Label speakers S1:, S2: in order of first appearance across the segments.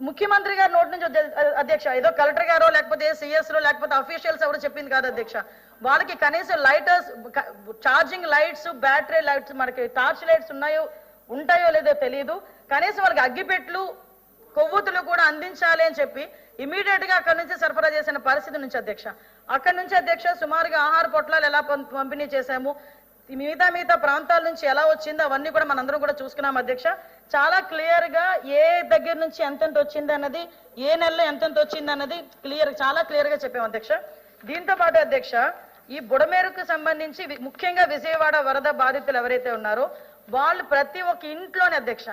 S1: ముఖ్యమంత్రి గారి నోటి నుంచి అధ్యక్ష ఏదో కలెక్టర్ గారో లేకపోతే సిఎస్లో లేకపోతే అఫీషియల్స్ ఎవరు చెప్పింది కాదు అధ్యక్ష. వాళ్ళకి కనీసం lighters charging lights battery lights మనకి టార్చ్ లైట్స్ ఉన్నాయో ఉంటాయో లేదో తెలియదు కనీసం వాళ్ళకి అగ్గిపెట్లు కొవ్వొత్తులు కూడా అందించాలి అని చెప్పి ఇమీడియట్గా అక్కడి నుంచి సరఫరా చేసిన పరిస్థితి నుంచి అధ్యక్ష. అక్కడి నుంచి అధ్యక్ష సుమారుగా ఆహార పొట్లాలు ఎలా పంపిణీ చేశాము? మిగతా మిగతా ప్రాంతాల నుంచి ఎలా వచ్చిందో అవన్నీ కూడా మనందరం కూడా చూసుకున్నాం అధ్యక్ష. చాలా క్లియర్గా ఏ దగ్గర నుంచి ఎంతెంత వచ్చింది అన్నది ఏ నెలలో ఎంతెంత వచ్చింది అన్నది క్లియర్ చాలా క్లియర్గా చెప్పాం అధ్యక్ష. దీంతో పాటు అధ్యక్ష ఈ బుడమేరుకు సంబంధించి ముఖ్యంగా విజయవాడ వరద బాధితులు ఎవరైతే ఉన్నారో వాళ్ళు ప్రతి ఒక్క ఇంట్లోనే అధ్యక్ష.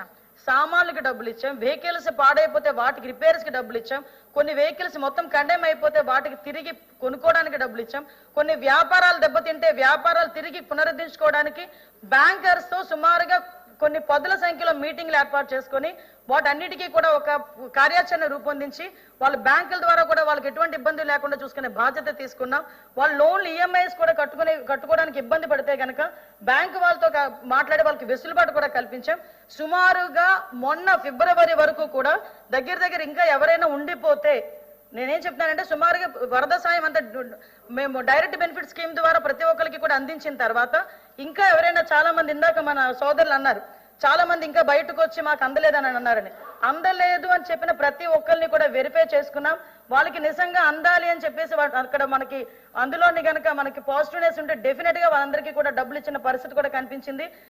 S1: సామాన్లకు డబ్బులు ఇచ్చాం. వెహికల్స్ పాడైపోతే వాటికి రిపేర్స్కి డబ్బులు ఇచ్చాం. కొన్ని వెహికల్స్ మొత్తం కండెమ్ అయిపోతే వాటికి తిరిగి కొనుక్కోవడానికి డబ్బులు ఇచ్చాం. కొన్ని వ్యాపారాలు దెబ్బతింటే వ్యాపారాలు తిరిగి పునరుద్ధరించుకోవడానికి బ్యాంకర్స్తో సుమారుగా కొన్ని పదుల సంఖ్యలో మీటింగ్లు ఏర్పాటు చేసుకొని వాటన్నిటికీ కూడా ఒక కార్యాచరణ రూపొందించి వాళ్ళ బ్యాంకుల ద్వారా కూడా వాళ్ళకి ఎటువంటి ఇబ్బంది లేకుండా చూసుకునే బాధ్యత తీసుకున్నాం. వాళ్ళ లోన్లు ఈఎంఐస్ కూడా కట్టుకునే కట్టుకోవడానికి ఇబ్బంది పడితే కనుక బ్యాంకు వాళ్ళతో మాట్లాడి మాట్లాడే వాళ్ళకి వెసులుబాటు కూడా కల్పించాం. సుమారుగా మొన్న ఫిబ్రవరి వరకు కూడా దగ్గర దగ్గర ఇంకా ఎవరైనా ఉండిపోతే నేనేం చెప్తానంటే సుమారుగా వరద సాయం అంతా మేము డైరెక్ట్ బెనిఫిట్ స్కీమ్ ద్వారా ప్రతి ఒక్కరికి కూడా అందించిన తర్వాత ఇంకా ఎవరైనా చాలా మంది ఇందాక మన సోదరులు అన్నారు చాలా మంది ఇంకా బయటకు వచ్చి మాకు అందలేదని అన్నారని. అందలేదు అని చెప్పిన ప్రతి ఒక్కరిని కూడా వెరిఫై చేసుకున్నాం. వాళ్ళకి నిజంగా అందాలి అని చెప్పేసి అక్కడ మనకి అందులోని గనక మనకి పాజిటివ్నెస్ ఉంటే డెఫినెట్గా వాళ్ళందరికీ కూడా డబ్బులు ఇచ్చిన పరిస్థితి కూడా కనిపించింది.